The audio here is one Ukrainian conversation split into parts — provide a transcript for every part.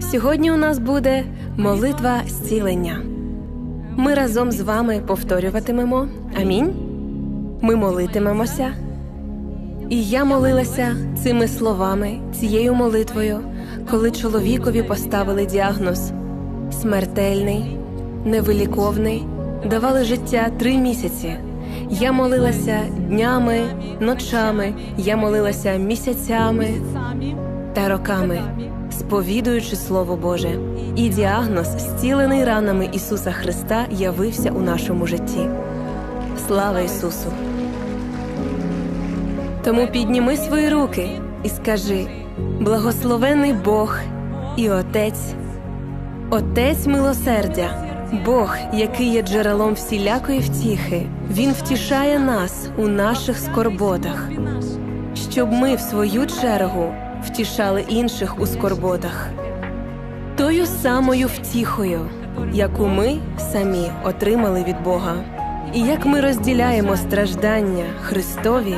Сьогодні у нас буде молитва зцілення. Ми разом з вами повторюватимемо. Амінь. Ми молитимемося. І я молилася цими словами, цією молитвою, коли чоловікові поставили діагноз смертельний, невиліковний, давали життя три місяці. Я молилася днями, ночами, я молилася місяцями та роками, сповідуючи Слово Боже. І діагноз, зцілений ранами Ісуса Христа, явився у нашому житті. Слава Ісусу! Тому підніми свої руки і скажи: благословений Бог і Отець, Отець милосердя, Бог, який є джерелом всілякої втіхи, Він втішає нас у наших скорботах, щоб ми, в свою чергу, втішали інших у скорботах, тою самою втіхою, яку ми самі отримали від Бога. І як ми розділяємо страждання Христові,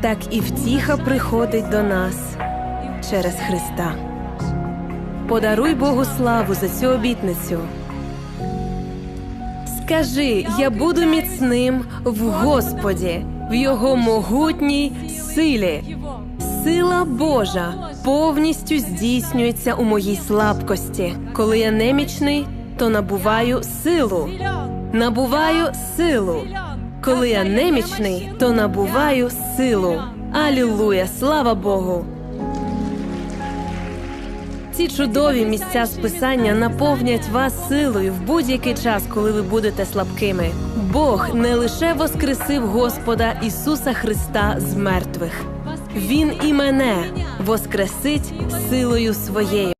так і втіха приходить до нас через Христа. Подаруй Богу славу за цю обітницю. Скажи, я буду міцним в Господі, в Його могутній силі. Сила Божа повністю здійснюється у моїй слабкості. Коли я немічний, то набуваю силу. Набуваю силу. Коли я немічний, то набуваю силу. Алілуя! Слава Богу! Ці чудові місця списання наповнять вас силою в будь-який час, коли ви будете слабкими. Бог не лише воскресив Господа Ісуса Христа з мертвих, Він і мене воскресить силою своєю.